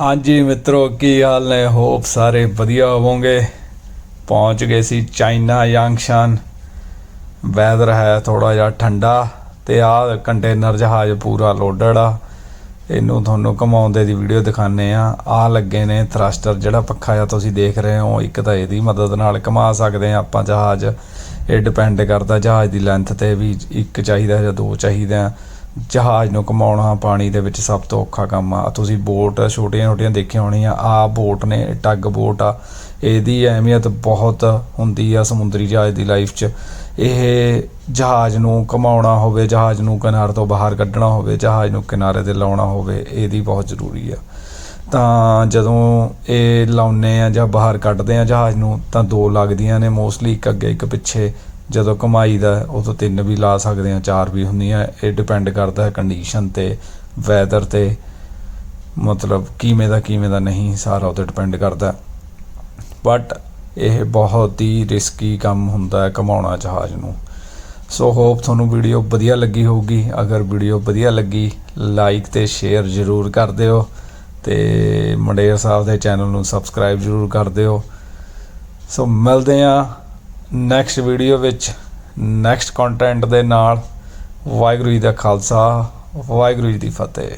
ਹਾਂਜੀ ਮਿੱਤਰੋ, ਕੀ ਹਾਲ ਨੇ? ਹੋਪ ਸਾਰੇ ਵਧੀਆ ਹੋਵੋਗੇ। ਪਹੁੰਚ ਗਏ ਸੀ ਚਾਈਨਾ ਯਾਂਗਸ਼ਾਨ। ਵੈਦਰ ਹੈ ਥੋੜਾ ਜਿਹਾ ਠੰਡਾ ਤੇ ਆਹ ਕੰਟੇਨਰ ਜਹਾਜ਼ ਪੂਰਾ ਲੋਡਡ ਆ। ਇਹਨੂੰ ਤੁਹਾਨੂੰ ਘਮਾਉਂਦੇ ਦੀ ਵੀਡੀਓ ਦਿਖਾਣੇ ਆ ਆ ਲੱਗੇ ਨੇ ਥਰਸਟਰ ਜਿਹੜਾ ਪੱਖਾ ਆ ਤੁਸੀਂ ਦੇਖ ਰਹੇ ਹੋ, ਇੱਕ ਤਾਂ ਇਹਦੀ ਮਦਦ ਨਾਲ ਘਮਾ ਸਕਦੇ ਆ ਆਪਾਂ ਜਹਾਜ਼। ਇਹ ਡਿਪੈਂਡ ਕਰਦਾ ਜਹਾਜ਼ ਦੀ ਲੈਂਥ ਤੇ ਵੀ ਇੱਕ ਚਾਹੀਦਾ ਜਾਂ ਦੋ ਚਾਹੀਦਾ ਜਹਾਜ਼ ਨੂੰ ਘਮਾਉਣਾ, ਪਾਣੀ ਦੇ ਵਿੱਚ ਸਭ ਤੋਂ ਔਖਾ ਕੰਮ ਆ। ਤੁਸੀਂ ਬੋਟ ਛੋਟੀਆਂ ਛੋਟੀਆਂ ਦੇਖੀਆਂ ਹੋਣੀਆਂ ਆ ਬੋਟ ਨੇ, ਟੱਗ ਬੋਟ ਆ। ਇਹਦੀ ਅਹਿਮੀਅਤ ਬਹੁਤ ਹੁੰਦੀ ਆ ਸਮੁੰਦਰੀ ਜਹਾਜ਼ ਦੀ ਲਾਈਫ 'ਚ। ਇਹ ਜਹਾਜ਼ ਨੂੰ ਘਮਾਉਣਾ ਹੋਵੇ, ਜਹਾਜ਼ ਨੂੰ ਕਿਨਾਰੇ ਤੋਂ ਬਾਹਰ ਕੱਢਣਾ ਹੋਵੇ, ਜਹਾਜ਼ ਨੂੰ ਕਿਨਾਰੇ ਤੇ ਲਾਉਣਾ ਹੋਵੇ, ਇਹਦੀ ਬਹੁਤ ਜ਼ਰੂਰੀ ਆ। ਤਾਂ ਜਦੋਂ ਇਹ ਲਾਉਨੇ ਆ ਜਾਂ ਬਾਹਰ ਕੱਢਦੇ ਆ ਜਹਾਜ਼ ਨੂੰ, ਤਾਂ ਦੋ ਲੱਗਦੀਆਂ ਨੇ ਮੋਸਟਲੀ ਇੱਕ ਅੱਗੇ ਇੱਕ ਪਿੱਛੇ। ਜਦੋਂ ਕਮਾਈ ਦਾ ਉਦੋਂ ਤਿੰਨ ਵੀ ਲਾ ਸਕਦੇ ਆ, ਚਾਰ ਵੀ ਹੁੰਦੀਆਂ, ਇਹ ਡਿਪੈਂਡ ਕਰਦਾ ਹੈ ਕੰਡੀਸ਼ਨ ਤੇ ਵੈਦਰ ਤੇ, ਮਤਲਬ ਕਿਵੇਂ ਦਾ ਕਿਵੇਂ ਦਾ ਨਹੀਂ, ਸਾਰਾ ਉਹ ਤੇ ਡਿਪੈਂਡ ਕਰਦਾ। ਬਟ ਇਹ ਬਹੁਤ ਹੀ ਰਿਸਕੀ ਕੰਮ ਹੁੰਦਾ ਹੈ ਕਮਾਉਣਾ ਜਹਾਜ਼ ਨੂੰ। ਸੋ ਹੋਪ ਤੁਹਾਨੂੰ ਵੀਡੀਓ ਵਧੀਆ ਲੱਗੀ ਹੋਊਗੀ। ਅਗਰ ਵੀਡੀਓ ਵਧੀਆ ਲੱਗੀ ਲਾਈਕ ਤੇ ਸ਼ੇਅਰ ਜ਼ਰੂਰ ਕਰ ਦਿਓ ਤੇ ਮੰਡੇਰ ਸਾਹਿਬ ਦੇ ਚੈਨਲ ਨੂੰ ਸਬਸਕ੍ਰਾਈਬ ਜ਼ਰੂਰ ਕਰ ਦਿਓ। ਸੋ ਮਿਲਦੇ ਆ ਨੈਕਸਟ ਵੀਡੀਓ ਵਿੱਚ ਨੈਕਸਟ ਕੰਟੈਂਟ ਦੇ ਨਾਲ ਵਾਹਿਗੁਰੂ ਜੀ ਦਾ ਖਾਲਸਾ, ਵਾਹਿਗੁਰੂ ਜੀ ਦੀ ਫਤਿਹ।